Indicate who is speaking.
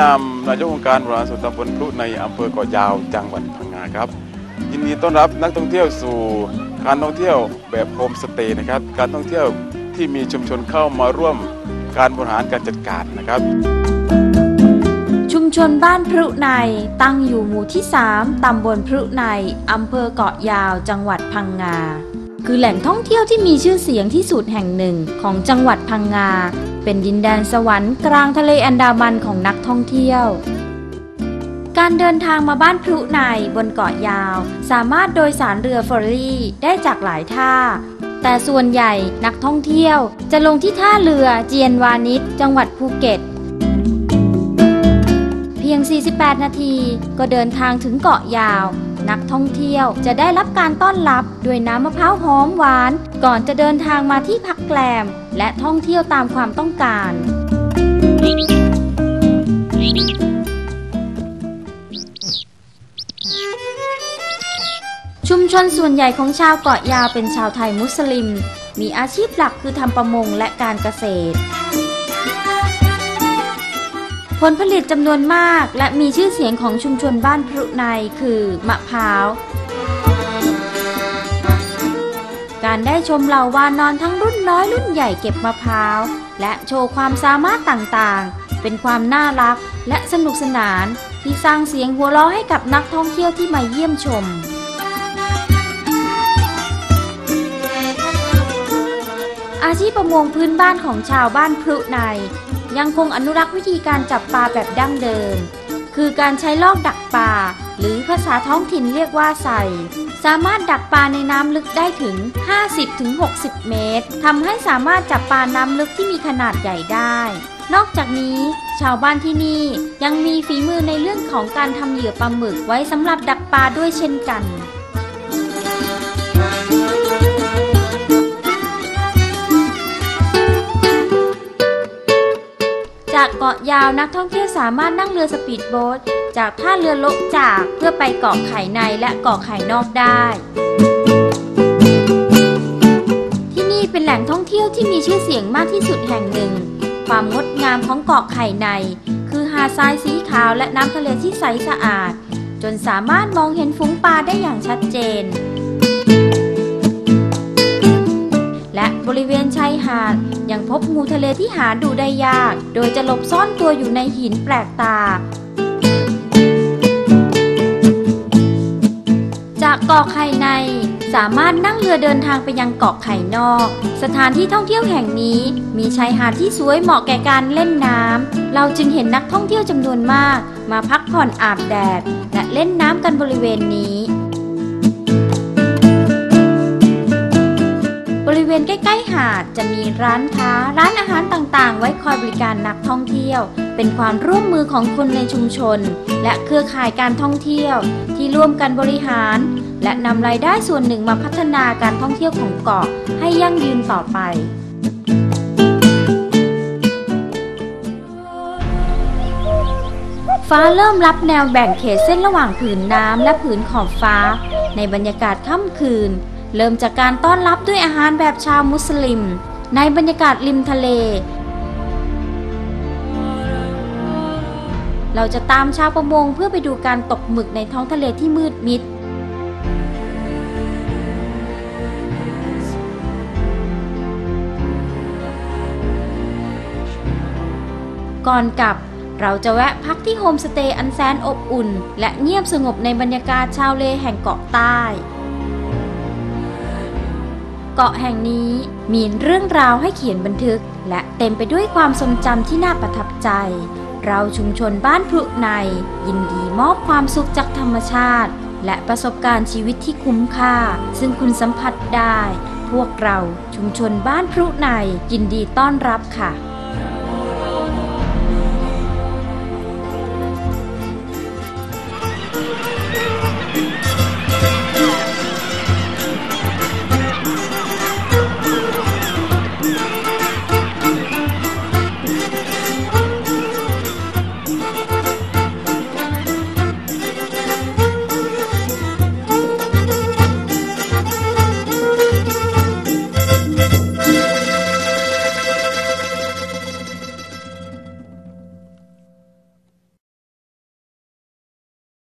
Speaker 1: นายกองค์การบริหารส่วนตำบลพลุในอำเภอเกาะยาวจังหวัดพังงาครับยินดีต้อนรับนักท่องเที่ยวสู่การท่องเที่ยวแบบโฮมสเตย์นะครับ การท่องเที่ยวที่มีชุมชนเข้ามาร่วมการบริหารการจัดการนะครับ
Speaker 2: ชุมชนบ้านพรุในตั้งอยู่หมู่ที่ 3 ตำบลพรุในอำเภอเกาะยาวจังหวัดพังงา คือแหล่งท่องเที่ยวที่มีชื่อเสียงที่สุดแห่งหนึ่งของจังหวัดพังงา เป็นดินแดนสวรรค์กลางทะเลอันดามันของนักท่องเที่ยว การเดินทางมาบ้านพรุในบนเกาะยาว สามารถโดยสารเรือเฟอร์รี่ได้จากหลายท่า แต่ส่วนใหญ่นักท่องเที่ยวจะลงที่ท่าเรือเจียนวานิชจังหวัดภูเก็ต เพียง 48 นาทีก็เดินทางถึงเกาะยาวนักท่องเที่ยวจะได้รับการต้อนรับด้วยน้ำมะพร้าวหอมหวาน ก่อนจะเดินทางมาที่พักแกลม และท่องเที่ยวตามความต้องการ ชุมชนส่วนใหญ่ของชาวเกาะยาวเป็นชาวไทยมุสลิม มีอาชีพหลักคือทำประมงและการเกษตร ผลผลิตจำนวนมากและมีชื่อเสียงของชุมชนบ้านพรุในคือ มะพร้าว การได้ชมเหล่าวานอนทั้งรุ่นน้อยรุ่นใหญ่เก็บมะพร้าว และโชว์ความสามารถต่างๆ เป็นความน่ารักและสนุกสนาน ที่สร้างเสียงหัวเราะให้กับนักท่องเที่ยวที่มาเยี่ยมชมอาชีพประมงพื้นบ้านของชาวบ้านพรุใน ยังคงอนุรักษ์วิธีการจับปลาแบบดั้งเดิม คือการใช้ลอกดักปลา หรือภาษาท้องถิ่นเรียกว่าใส่ สามารถดักปลาในน้ำลึกได้ถึง 50-60 เมตรทำให้สามารถจับปลาน้ำลึกที่มีขนาดใหญ่ได้ นอกจากนี้ ชาวบ้านที่นี่ยังมีฝีมือในเรื่องของการทำเหยื่อปลาหมึกไว้สำหรับดักปลาด้วยเช่นกันจากเกาะยาวนักท่องเที่ยวสามารถนั่งเรือสปีดโบ๊ท จากท่าเรือโละจากเพื่อไปเกาะไข่ในและเกาะไข่นอกได้ ที่นี่เป็นแหล่งท่องเที่ยวที่มีชื่อเสียงมากที่สุดแห่งหนึ่ง ความงดงามของเกาะไข่ใน คือหาดทรายสีขาวและน้ำทะเลที่ใสสะอาด จนสามารถมองเห็นฝูงปลาได้อย่างชัดเจน และบริเวณชายหาดยังพบงูทะเลที่หาดูได้ยาก โดยจะหลบซ่อนตัวอยู่ในหินแปลกตา เกาะไข่ในสามารถนั่งเรือเดินทางไปยังเกาะไข่นอก สถานที่ท่องเที่ยวแห่งนี้มีชายหาดที่สวยเหมาะแก่การเล่นน้ำ เราจึงเห็นนักท่องเที่ยวจำนวนมาก มาพักผ่อนอาบแดดและเล่นน้ำกันบริเวณนี้ เวณใกล้ๆหาดจะมีร้านค้า ร้านอาหารต่างๆ ไว้คอยบริการนักท่องเที่ยว เป็นความร่วมมือของคนในชุมชน และเครือข่ายการท่องเที่ยว ที่ร่วมกันบริหาร และนำรายได้ส่วนหนึ่งมาพัฒนาการท่องเที่ยวของเกาะให้ยั่งยืนต่อไปฟ้าเริ่มรับแนวแบ่งเขตเส้นระหว่างผืนน้ำและผืนขอบฟ้า ในบรรยากาศค่ำคืน เริ่มจากการต้อนรับด้วยอาหารแบบชาวมุสลิม ในบรรยากาศริมทะเล เราจะตามชาวประมงเพื่อไปดูการตกหมึกในท้องทะเลที่มืดมิด ก่อนกลับเราจะแวะพักที่โฮมสเตย์อันแสนอบอุ่น และเงียบสงบในบรรยากาศชาวเลแห่งเกาะใต้ เกาะแห่งนี้มีเรื่องราวให้เขียนบันทึก และเต็มไปด้วยความทรงจำที่น่าประทับใจ เราชุมชนบ้านพลุใน ยินดีมอบความสุขจากธรรมชาติ และประสบการณ์ชีวิตที่คุ้มค่า ซึ่งคุณสัมผัสได้ พวกเราชุมชนบ้านพลุในยินดีต้อนรับค่ะ